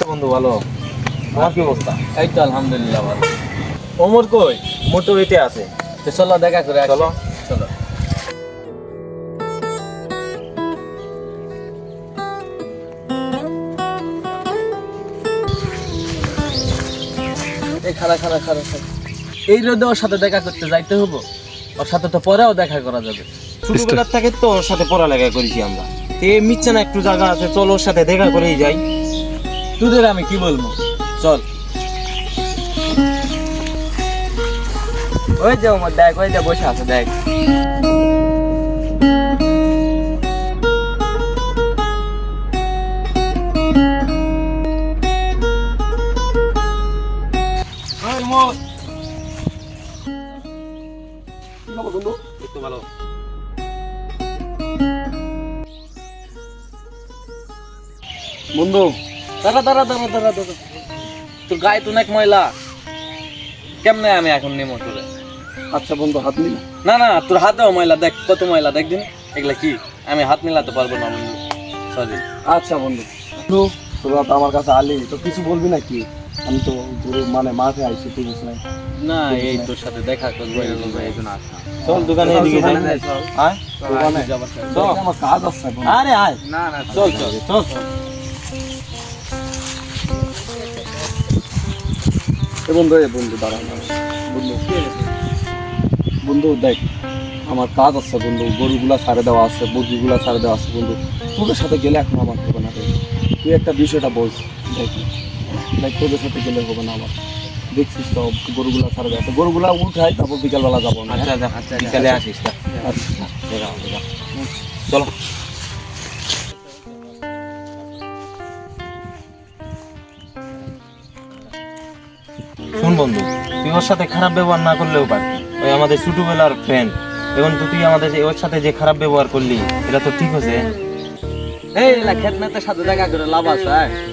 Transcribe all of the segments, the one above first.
তো ভালো। তোমার কি অবস্থা? এই তো আলহামদুলিল্লাহ ভালো। ওমর কই? মোটো এতে আছে। তো চলো দেখা করে চলো। চলো। এই খারা খারা খারা খারা। এই রোদে ওর সাথে দেখা করতে যাইতে হব? ওর সাথে তো পরেও দেখা করা যাবে। ছোটবেলার থেকে তো ওর সাথে পড়ালেখা করেছি আমরা। তে মিচ্ছে না একটু জায়গা আছে চল ওর সাথে দেখা করেই যাই। তোদের আমি কি বলব? চল। ওই যে ওমর দেখ ওই যে বসে আছে দেখ। ভালো। বন্ধু দাঁড়া দাঁড়া দাঁড়া দাঁড়া দাঁড়া। তোর গায়ে তো অনেক ময়লা। কেমনে আমি এখন নেমো তোরে? আচ্ছা বন্ধু হাত নিন না না তোর হাতেও ময়লা দেখ কত ময়লা দেখ দিন। এগুলা কি? আমি হাত মিলাতে পারব না বন্ধু। সরি আচ্ছা বন্ধু। বন্ধু তোরা তো আমার কাছে আলি তো কিছু বলবি না কি আমি তো তোর মানে মাঠে আইছি তুই বুঝ নাই? না এই তোর সাথে দেখা করব এরকম আসলাম। চল দোকানে এদিকে যাই। আয়। দোকানে। চল। আমার কাজ আছে আরে আয়। না না চল চল চল। এ বন্ধু এ বন্ধু দাঁড়া। বন্ধু বন্ধু দেখ আমার কাজ আছে বন্ধু গরুগুলা ছাড়ে দেওয়া আছে মুরগিগুলা ছাড়ে দেওয়া আছে বন্ধু। তোদের সাথে গেলে এখন আমার হবে না তুই একটা বিষয়টা বল দেখ। দেখ তোদের সাথে গেলে হবে না আমার। দেখছিস তো গরুগুলা ছাড়ে দেওয়া আছে। গরুগুলা উঠাই তারপর বিকালবেলা যাব। না আচ্ছা আচ্ছা। আচ্ছা, বিকালে আসিস। আচ্ছা। দেখা হবে, যা। চলো। বন্ধু তুই ওর সাথে খারাপ ব্যবহার না করলেও পারতি। ওই আমাদের ছোটবেলার ফ্রেন্ড এখন তো তুই আমাদের যে- ওর সাথে যে খারাপ ব্যবহার করলি এটা তো ঠিক আছে এই এলা খেত মেতের সাথে দেখা করে লাভ আছে?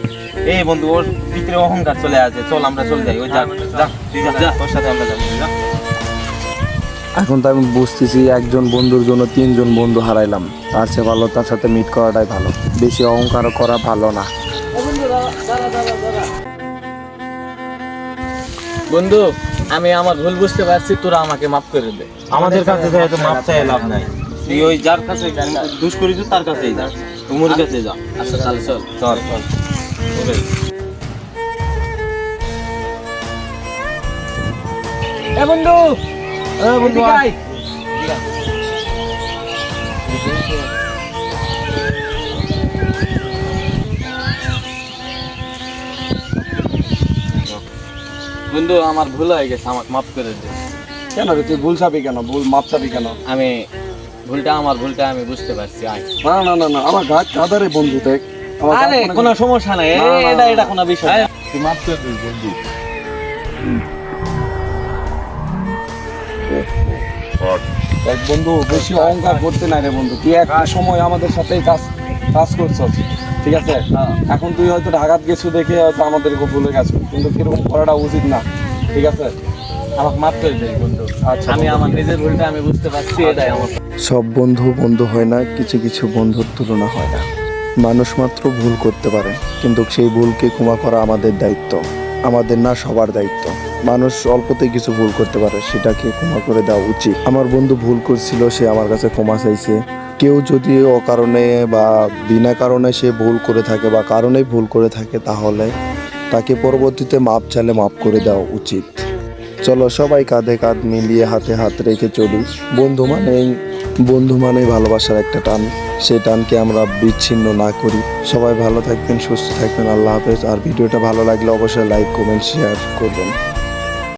এই বন্ধু ওর ভিতরে অহংকার চলে আসে। চল আমরা চলে যাই। ওই যা যা যা যা। ওর সাথে আমরা যাব। এখন তো আমি বুঝতেছি একজন বন্ধুর জন্য তিনজন বন্ধু হারাইলাম। তার চেয়ে ভালো তার সাথে মিট করাটাই ভালো। বেশি অহংকার করা ভালো না। বন্ধু আমি আমার ভুল বুঝতে পারছি তোরা আমাকে মাফ করে দে। আমাদের কাছে তো মাপ চাই লাভ নাই। তুই ওই যার কাছে দুষ করিস তার কাছেই যা। উমর কাছে যা। আচ্ছা চল চল। চল। চল এ বন্ধু! এ বন্ধু। আয়। বন্ধু আমার ভুল হয়ে গেছে আমাকে মাফ করে দে কেন রে তুই ভুল চাবি কেন? ভুল মাপ চাবি কেন? আমি ভুলটা আমার ভুলটা আমি বুঝতে পারছি আয়। না না না না আমার ঘাট কাদারে বন্ধু দেখ। আমার আরে কোনো সমস্যা নাই। না, না, না, এটা না। এটা কোনো বিষয় না। তুই মাপ করে দিস বন্ধু। দেখ বন্ধু বেশি অহংকার করতে নাই রে বন্ধু। তুই একটা সময় আমাদের সাথেই কাজ কাজ করছস। ঠিক আছে। এখন তুই হয়তো ঢাকাত গেছো দেখে হয়তো আমাদেরকে ভুলে গেছো কিন্তু কীরকম করাটা উচিত না ঠিক আছে? আমাকে মাফ বন্ধু। আচ্ছা আমি আমার নিজের ভুলটা আমি বুঝতে পারছি এটাই আমার। সব বন্ধু বন্ধু হয় না কিছু কিছু বন্ধুর তুলনা হয় না। মানুষ মাত্র ভুল করতে পারে কিন্তু সেই ভুলকে ক্ষমা করা আমাদের দায়িত্ব। আমাদের না সবার দায়িত্ব। মানুষ অল্পতে কিছু ভুল করতে পারে, সেটাকে ক্ষমা করে দেওয়া উচিত। আমার বন্ধু ভুল করছিল, সে আমার কাছে ক্ষমা চাইছে। কেউ যদি অকারণে বা বিনা কারণে সে ভুল করে থাকে বা কারণেই ভুল করে থাকে, তাহলে তাকে পরবর্তীতে মাপ চাইলে মাপ করে দেওয়া উচিত। চলো সবাই কাঁধে কাঁধ মিলিয়ে হাতে হাত রেখে চলি। বন্ধু মানেই বন্ধু মানে ভালোবাসার একটা টান। সেই টানকে আমরা বিচ্ছিন্ন না করি। সবাই ভালো থাকবেন, সুস্থ থাকবেন। আল্লাহ হাফেজ। আর ভিডিওটা ভালো লাগলে অবশ্যই লাইক কমেন্ট শেয়ার করবেন।